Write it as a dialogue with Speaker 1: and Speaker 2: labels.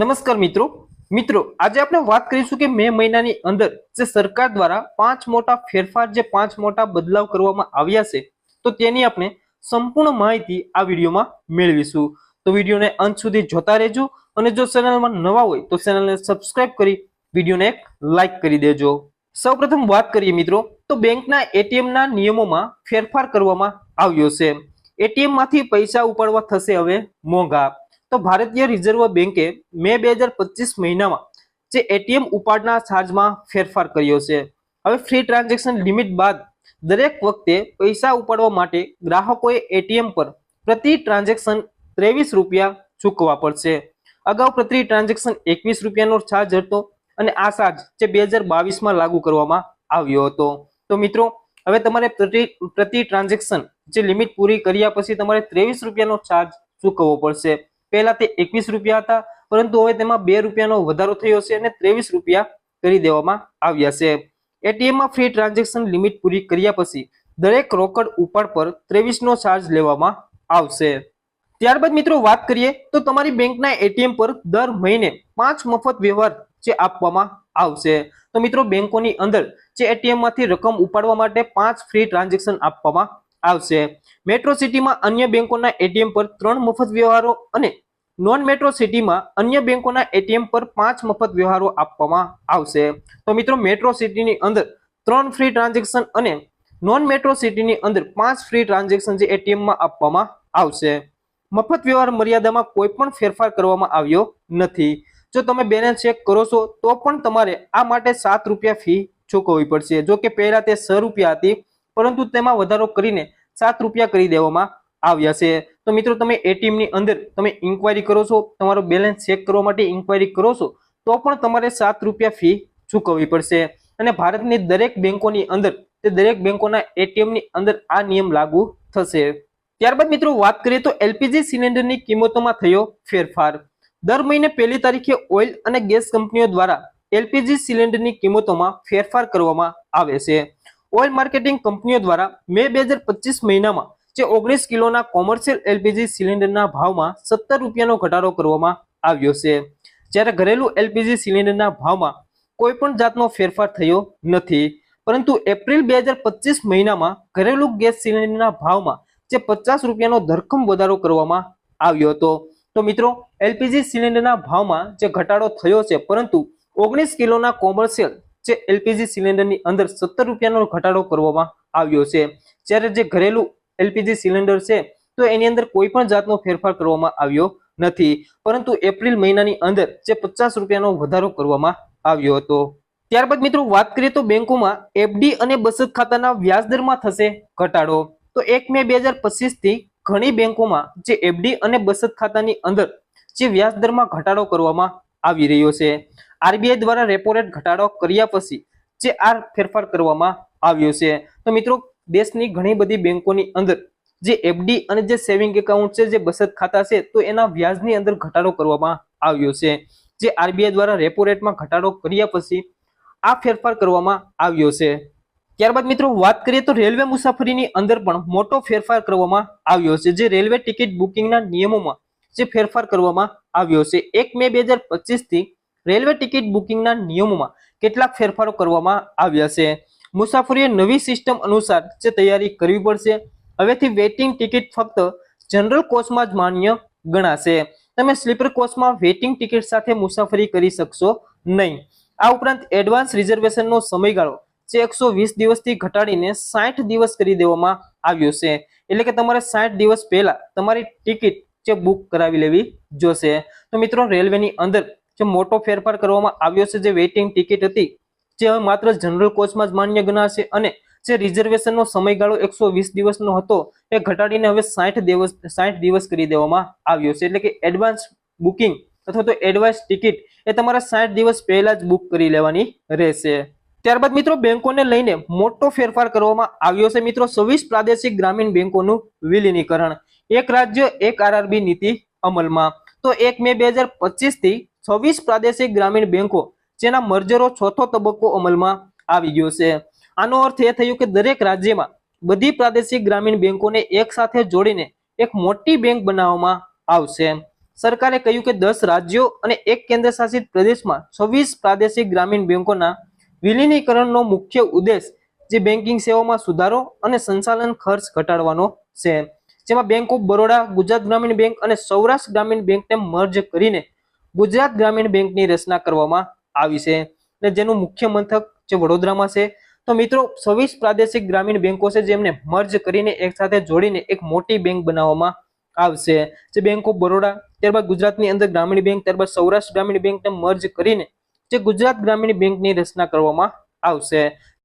Speaker 1: નમસ્કાર મિત્રો. મિત્રો, આજે આપણે વાત કરીશું કે મે મહિનાની અંદર જે સરકાર દ્વારા પાંચ મોટા ફેરફાર, જે પાંચ મોટા બદલાવ કરવામાં આવ્યા છે, તો તેની આપણે સંપૂર્ણ માહિતી આ વિડીયોમાં મેળવીશું. તો વિડીયોને અંત સુધી જોતા રહેજો અને જો ચેનલમાં નવા હોય તો ચેનલને સબસ્ક્રાઇબ કરી વિડીયોને એક લાઈક કરી દેજો. સૌપ્રથમ વાત કરીએ મિત્રો, તો બેંકના એટીએમના નિયમોમાં ફેરફાર કરવામાં આવ્યો છે. એટીએમમાંથી પૈસા ઉપાડવા થશે હવે મોંઘા. તો ભારતીય રિઝર્વ બેંકે મે બે હજાર પચીસ મહિનામાં જે એટીએમ ઉપાડના ચાર્જમાં ફેરફાર કર્યો છે. હવે ફ્રી ટ્રાન્ઝેક્શન લિમિટ બાદ દરેક વખતે પૈસા ઉપાડવા માટે ગ્રાહકોએ એટીએમ પર પ્રતિ ટ્રાન્ઝેક્શન ત્રેવીસ રૂપિયા ચૂકવવા પડશે. અગાઉ પ્રતિ ટ્રાન્ઝેક્શન એકવીસ રૂપિયાનો ચાર્જ હતો અને આ ચાર્જ જે બે હજાર બાવીસમાં લાગુ કરવામાં આવ્યો હતો. તો મિત્રો, હવે તમારે પ્રતિ પ્રતિ ટ્રાન્ઝેક્શન જે લિમિટ પૂરી કર્યા પછી તમારે ત્રેવીસ રૂપિયાનો ચાર્જ ચૂકવવો પડશે. પહેલા તે એકવીસ રૂપિયા હતા, પરંતુ હવે તેમાં બે રૂપિયાનો વધારો થયો છે અને ત્રેવીસ રૂપિયા કરી દેવામાં આવ્યા છે. એટીએમમાં ફ્રી ટ્રાન્ઝેક્શન લિમિટ પૂરી કર્યા પછી દરેક રોકડ ઉપાડ પર ત્રેવીસ નો ચાર્જ લેવામાં આવશે. ત્યારબાદ મિત્રો વાત કરીએ તો તમારી બેંકના એટીએમ પર દર મહિને પાંચ મફત વ્યવહાર જે આપવામાં આવશે. તો મિત્રો બેંકોની અંદર જે એટીએમમાંથી રકમ ઉપાડવા માટે પાંચ ફ્રી ટ્રાન્ઝેક્શન આપવામાં આવશે. મેટ્રો સિટીમાં અન્ય બેંકોના એટીએમ પર ત્રણ મફત વ્યવહારો અને નોન મેટ્રો સિટીમાં અન્ય બેંકોના એટીએમ પર પાંચ મફત વ્યવહારો આપવામાં આવશે. તો મિત્રો મેટ્રો સિટીની અંદર ત્રણ ફ્રી ટ્રાન્ઝેક્શન અને નોન મેટ્રો સિટીની અંદર પાંચ ફ્રી ટ્રાન્ઝેક્શન જે એટીએમમાં આપવામાં આવશે. મફત વ્યવહાર મર્યાદામાં કોઈ પણ ફેરફાર કરવામાં આવ્યો નથી. જો તમે બેલેન્સ ચેક કરો છો, તો પણ તમારે આ માટે સાત રૂપિયા ફી ચૂકવવી પડશે. જો કે પહેલા તે છ રૂપિયા હતી પરંતુ તેમાં વધારો કરીને સાત રૂપિયા કરી દેવામાં આવ્યા છે. તો મિત્રો, તમે એટીએમની અંદર તમે ઇન્ક્વાયરી કરો છો, તમારો બેલેન્સ ચેક કરવા માટે ઇન્ક્વાયરી કરો છો, તો પણ તમારે સાત રૂપિયા ફી ચૂકવવી પડશે. અને ભારતની દરેક બેંકોની અંદર, તે દરેક બેંકોના એટીએમની અંદર આ નિયમ લાગુ થશે. ત્યારબાદ મિત્રો, વાત કરીએ તો એલપીજી સિલિન્ડરની કિંમતોમાં થયો ફેરફાર. દર મહિને પહેલી તારીખે ઓઇલ અને ગેસ કંપનીઓ દ્વારા એલપીજી સિલિન્ડરની કિંમતોમાં ફેરફાર કરવામાં આવે છે. ઓઇલ માર્કેટિંગ કંપનીઓ દ્વારા મે બે મહિનામાં જે ઓગણીસ કિલોના કોમર્શિયલ એલપીજી સિલિન્ડરના ભાવમાં સત્તર રૂપિયાનો ઘટાડો કરવામાં આવ્યો છે. જ્યારે ઘરેલું એલપીજી સિલિન્ડરના ભાવમાં કોઈ પણ જાતનો ફેરફાર થયો નથી. પરંતુ એપ્રિલ બે મહિનામાં ઘરેલું ગેસ સિલિન્ડરના ભાવમાં જે પચાસ રૂપિયાનો ધરખમ વધારો કરવામાં આવ્યો હતો. તો મિત્રો, એલપીજી સિલિન્ડરના ભાવમાં જે ઘટાડો થયો છે, પરંતુ ઓગણીસ કિલોના કોમર્શિયલ જે એલપીજી સિલિન્ડરની અંદર સત્તર રૂપિયાનો ઘટાડો કરવામાં આવ્યો છે. જ્યારે જે ઘરેલું એલપીજી સિલિન્ડર છે, તો એની અંદર કોઈ પણ જાતનો ફેરફાર કરવામાં આવ્યો નથી. પરંતુ એપ્રિલ મહિનાની અંદર જે પચાસ રૂપિયાનો વધારો કરવામાં આવ્યો હતો. ત્યારબાદ મિત્રો, વાત કરીએ તો બેંકોમાં એફડી અને બચત ખાતાના વ્યાજદરમાં થશે ઘટાડો. તો એક મે બે હજાર પચીસથી ઘણી બેંકોમાં જે એફડી અને બચત ખાતાની અંદર જે વ્યાજદરમાં ઘટાડો કરવામાં આવી રહ્યો છે. આરબીઆઈ દ્વારા રેપો રેટ ઘટાડો કર્યા પછી જે આ ફેરફાર કરવામાં આવ્યો છે. તો મિત્રો, દેશની ઘણી બધી બેંકોની અંદર જે એફડી અને જે સેવિંગ એકાઉન્ટ છે, જે બચત ખાતા છે, તો એના વ્યાજની અંદર ઘટાડો કરવામાં આવ્યો છે. જે આરબીઆઈ દ્વારા રેપો રેટમાં ઘટાડો કર્યા પછી આ ફેરફાર કરવામાં આવ્યો છે. ત્યારબાદ મિત્રો, વાત કરીએ તો રેલવે મુસાફરીની અંદર પણ મોટો ફેરફાર કરવામાં આવ્યો છે. જે રેલવે ટિકિટ બુકિંગના નિયમોમાં જે ફેરફાર કરવામાં આવ્યો છે. એક મે બેથી રેલવે ટિકિટ બુકિંગના નિયમોમાં કેટલાક ફેરફારો કરવામાં આવ્યા છે. મુસાફરીએ નવી સિસ્ટમ અનુસાર જે તૈયારી કરવી પડશે. હવેથી વેઇટિંગ ટિકિટ ફક્ત જનરલ કોચમાં જ માન્ય ગણાશે. તમે સ્લીપર કોચમાં વેઇટિંગ ટિકિટ સાથે મુસાફરી કરી શકશો નહીં. આ ઉપરાંત એડવાન્સ રિઝર્વેશનનો સમયગાળો જે એકસો વીસ દિવસથી ઘટાડીને સાઠ દિવસ કરી દેવામાં આવ્યો છે. એટલે કે તમારે સાઠ દિવસ પહેલા તમારી ટિકિટ જે બુક કરાવી લેવી જોશે. તો મિત્રો, રેલવેની અંદર જે મોટો ફેરફાર કરવામાં આવ્યો છે, જે વેઇટિંગ ટિકિટ હતી, જે હવે માત્ર જનરલ કોચમાં જ માન્ય ગણાશે અને જે રિઝર્વેશનનો સમયગાળો એકસો વીસ દિવસનો હતો, એ ઘટાડીને હવે સાઠ દિવસ સાઠ દિવસ કરી દેવામાં આવ્યો છે. એટલે કે એડવાન્સ બુકિંગ અથવા તો એડવાન્સ ટિકિટ એ તમારે સાઠ દિવસ પહેલા જ બુક કરી લેવાની રહેશે. ત્યારબાદ મિત્રો, બેંકોને લઈને મોટો ફેરફાર કરવામાં આવ્યો છે. મિત્રો છવ્વીસ પ્રાદેશિક ગ્રામીણ બેંકોનું વિલીનીકરણ. એક રાજ્ય, એક આરઆરબી નીતિ અમલમાં. તો એક મે બે હજાર પચીસથી છવ્વીસ પ્રાદેશિક ગ્રામીણ બેંકો જેના મર્જરો ચોથો તબક્કો અમલમાં આવી ગયો છે. આનો અર્થ એ થયો કે દરેક રાજ્યમાં બધી પ્રાદેશિક ગ્રામીણ બેંકોને એક સાથે જોડીને એક મોટી બેંક બનાવવામાં આવશે. સરકારે કહ્યું કે દસ રાજ્યો અને એક કેન્દ્ર શાસિત પ્રદેશમાં છવ્વીસ પ્રાદેશિક ગ્રામીણ બેંકોના વિલીનીકરણનો મુખ્ય ઉદ્દેશ જે બેન્કિંગ સેવામાં સુધારો અને સંચાલન ખર્ચ ઘટાડવાનો છે. જેમાં બેંક ઓફ બરોડા, ગુજરાત ગ્રામીણ બેંક અને સૌરાષ્ટ્ર ગ્રામીણ બેંકને મર્જ કરીને ગુજરાત ગ્રામીણ બેંકની રચના કરવામાં આવી છે અને જેનું મુખ્ય મથક જે વડોદરામાં છે. તો મિત્રો છવ્વીસ પ્રાદેશિક ગ્રામીણ બેંકો છે જેમને મર્જ કરીને એક સાથે જોડીને એક મોટી બેંક બનાવવામાં આવશે. જે બેંક ઓફ બરોડા, ત્યારબાદ ગુજરાતની અંદર ગ્રામીણ બેંક, ત્યારબાદ સૌરાષ્ટ્ર ગ્રામીણ બેંકને મર્જ કરીને જે ગુજરાત ગ્રામીણ બેંકની રચના કરવામાં આવશે.